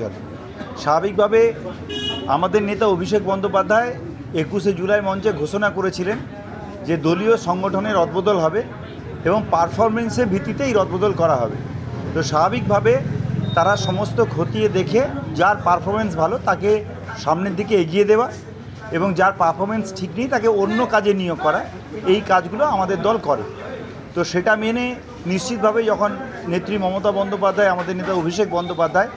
চলে স্বাভাবিকভাবে আমাদের নেতা অভিষেক বন্দ্যোপাধ্যায় একুশে জুলাই মঞ্চে ঘোষণা করেছিলেন যে দলীয় সংগঠনের রদবদল হবে এবং পারফরমেন্সের ভিত্তিতে এই রদবদল করা হবে। তো স্বাভাবিকভাবে তারা সমস্ত খতিয়ে দেখে যার পারফরমেন্স ভালো তাকে সামনের দিকে এগিয়ে দেওয়া এবং যার পারফরমেন্স ঠিক নেই তাকে অন্য কাজে নিয়োগ করা। এই কাজগুলো আমাদের দল করে। তো সেটা মেনে নিশ্চিতভাবে যখন নেত্রী মমতা বন্দ্যোপাধ্যায়, আমাদের নেতা অভিষেক বন্দ্যোপাধ্যায়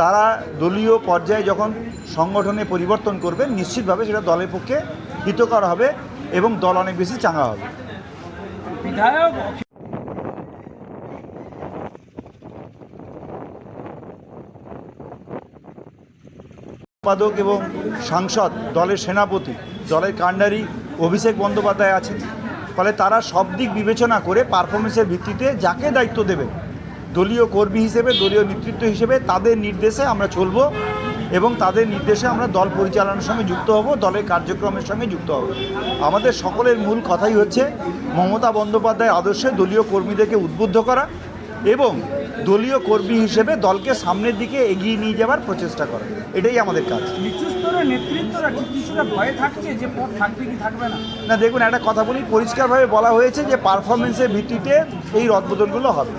তারা দলীয় পর্যায়ে যখন সংগঠনে পরিবর্তন করবে নিশ্চিতভাবে সেটা দলের পক্ষে হিতকর হবে এবং দল অনেক বেশি চাঙ্গা হবে। বিধায়ক সম্পাদক এবং সাংসদ দলের সেনাপতি দলের কাণ্ডারি অভিষেক বন্দ্যোপাধ্যায় আছেন। ফলে তারা সব দিক বিবেচনা করে পারফরমেন্সের ভিত্তিতে যাকে দায়িত্ব দেবেন দলীয় কর্মী হিসেবে দলীয় নেতৃত্ব হিসেবে তাদের নির্দেশে আমরা চলব এবং তাদের নির্দেশে আমরা দল পরিচালনার সঙ্গে যুক্ত হব দলের কার্যক্রমের সঙ্গে যুক্ত হব। আমাদের সকলের মূল কথাই হচ্ছে মমতা বন্দ্যোপাধ্যায় আদর্শে দলীয় কর্মীদেরকে উদ্বুদ্ধ করা এবং দলীয় কর্মী হিসেবে দলকে সামনের দিকে এগিয়ে নিয়ে যাওয়ার প্রচেষ্টা করা। এটাই আমাদের কাজ। না? দেখুন একটা কথা বলি পরিষ্কারভাবে বলা হয়েছে যে পারফরমেন্সের ভিত্তিতে এই রদবদলগুলো হবে।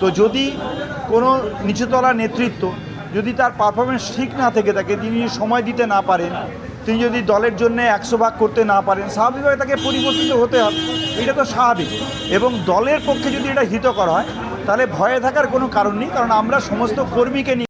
তো যদি কোনো নিচুতলা নেতৃত্ব যদি তার পারফরমেন্স ঠিক না থেকে থাকে, তিনি সময় দিতে না পারেন, তিনি যদি দলের জন্য একশো ভাগ করতে না পারেন, স্বাভাবিকভাবে তাকে পরিবর্তিত হতে হবে। এটা তো স্বাভাবিক। এবং দলের পক্ষে যদি এটা হিতকর হয়, তাহলে ভয়ে থাকার কোনো কারণ নেই, কারণ আমরা সমস্ত কর্মীকে নিয়ে